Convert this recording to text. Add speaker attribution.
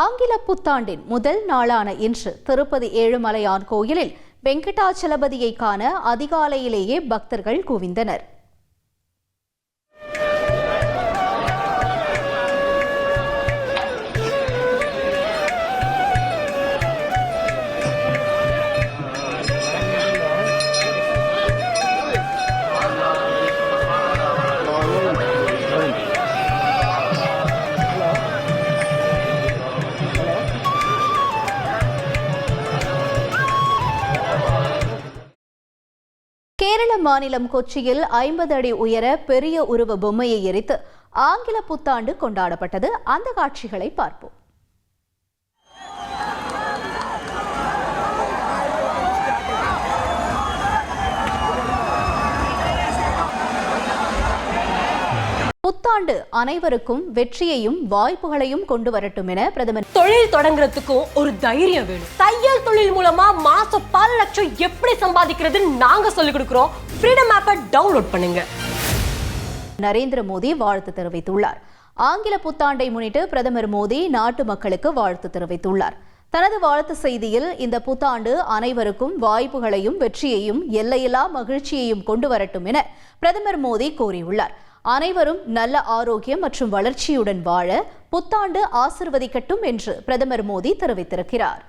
Speaker 1: ஆங்கில புத்தாண்டின் முதல் நாளான இன்று திருப்பதி ஏழுமலையான் கோயிலில் வெங்கடாச்சலபதியை காண அதிகாலையிலேயே பக்தர்கள் குவிந்தனர். கேரள மாநிலம் கொச்சியில் ஐம்பது அடி உயர பெரிய உருவ பொம்மையை எரித்து ஆங்கில புத்தாண்டு கொண்டாடப்பட்டது. அந்த காட்சிகளை பார்ப்போம். புத்தாண்டு அனைவருக்கும் வெற்றியையும் வாய்ப்புகளையும் கொண்டு வரட்டும் என பிரதமர்
Speaker 2: தொழில் தொடங்குறதுக்கும் ஒரு தைரியம் வேணும். தையல் தொழில் மூலமா மாசம் லட்சம் எப்படி சம்பாதிக்கிறதுன்னு நாங்க சொல்லிக் கொடுக்குறோம். ஃப்ரீடம் ஆப்பை டவுன்லோட் பண்ணுங்க.
Speaker 1: நரேந்திர மோடி வாழ்த்து தெரிவித்துள்ளார். ஆங்கில புத்தாண்டை முன்னிட்டு பிரதமர் மோடி நாட்டு மக்களுக்கு வாழ்த்து தெரிவித்துள்ளார். தனது வாழ்த்து செய்தியில் இந்த புத்தாண்டு அனைவருக்கும் வாய்ப்புகளையும் வெற்றியையும் எல்லையில்லா மகிழ்ச்சியையும் கொண்டு வரட்டும் என பிரதமர் மோடி கூறியுள்ளார். அனைவரும் நல்ல ஆரோக்கியம் மற்றும் வளர்ச்சியுடன் வாழ புத்தாண்டு ஆசிர்வதிக்கட்டும் என்று பிரதமர் மோடி தெரிவித்திருக்கிறார்.